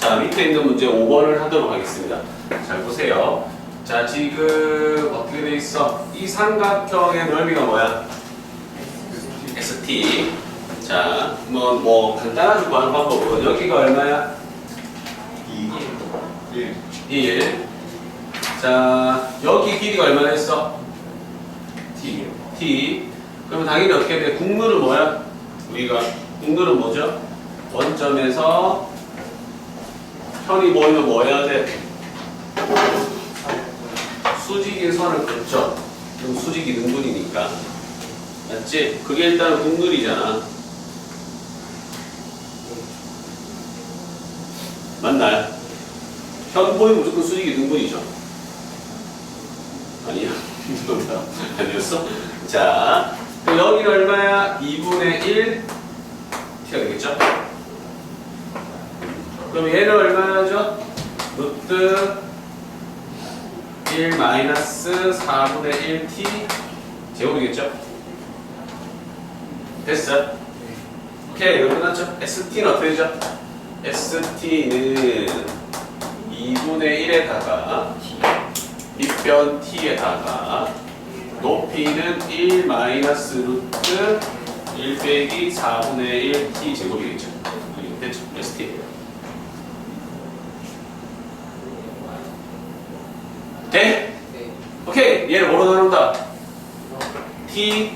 자, 밑에 있는 문제 5번을 하도록 하겠습니다. 잘 보세요. 자, 지금 어떻게 돼 있어? 이 삼각형의 넓이가 뭐야? ST. 자, 뭐, 뭐, 간단하게 구하는 방법은 여기가 얼마야? 2 1 1. 자, 여기 길이가 얼마나 했어? T T. 그러면 당연히 어떻게 돼? 국물은 뭐야? 우리가 국물은 뭐죠? 원점에서 편이 보이면 뭐 해야 돼? 수직인 선을 긋죠. 그럼 수직이 능분이니까. 맞지? 그게 일단 국물이잖아. 맞나요? 편 보이면 무조건 수직이 능분이죠. 아니야. 아니었어? 자, 여기는 얼마야? 2분의 1 t가 되겠죠? 그럼 얘는 얼마죠? 루트 1 마이너스 4분의 1 t 제곱이겠죠? 됐어? 오케이, 이거 끝났죠? st는 어떻게 되죠? st는 2분의 1에다가 빗변 t에다가 높이는 1 마이너스 루트 1 빼기 4분의 1 t 제곱이겠죠. 이게 됐죠? ST. 돼? 오케이. 얘를 뭐로 나눈다? t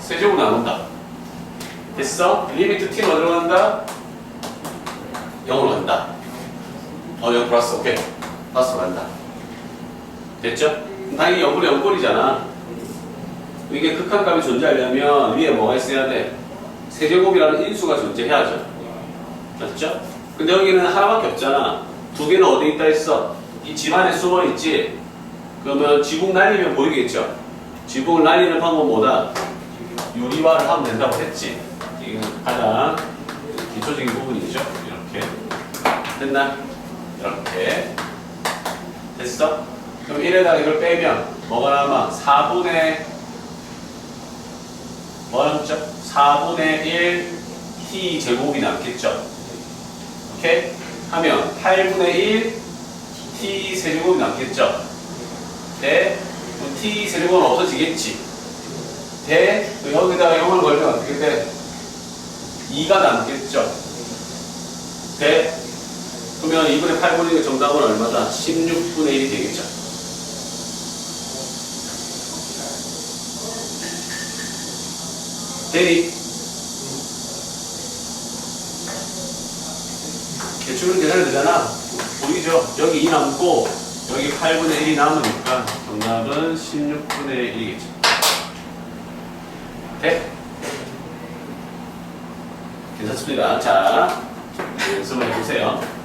세제곱 나눈다. 됐어? 리미트 t는 어디로 간다? 0으로 간다. 어, 0 플러스. 오케이. 플러스로 간다. 됐죠? 당연히 0분의 0꼴이잖아. 이게 극한값이 존재하려면 위에 뭐가 있어야 돼? 세제곱이라는 인수가 존재해야죠. 맞죠? 근데 여기는 하나밖에 없잖아. 두 개는 어디 있다 했어? 이 집안에 숨어 있지? 그러면 지붕 날리면 보이겠죠? 지붕을 날리는 방법 뭐다? 유리화를 하면 된다고 했지. 이게 가장 기초적인 부분이죠. 이렇게. 됐나? 이렇게. 됐어? 그럼 1에다가 이걸 빼면 뭐가 남아? 4분의 뭐 남죠? 4분의 1 t 제곱이 남겠죠? 오케이? 하면 8분의 1 t 세제곱이 남겠죠? T 세제곱은 없어지겠지? 대? 또 여기다가 0을 걸면 어떻게 돼? 2가 남겠죠? 대? 그러면 2분의 8분의 정답은 얼마다? 16분의 1이 되겠죠? 대리 대충은 계산이 되잖아 보이죠? 여기 2 남고 여기 8분의 1이 남으니까 정답은 16분의 1이겠죠. 돼? 괜찮습니다. 자 연습을 해보세요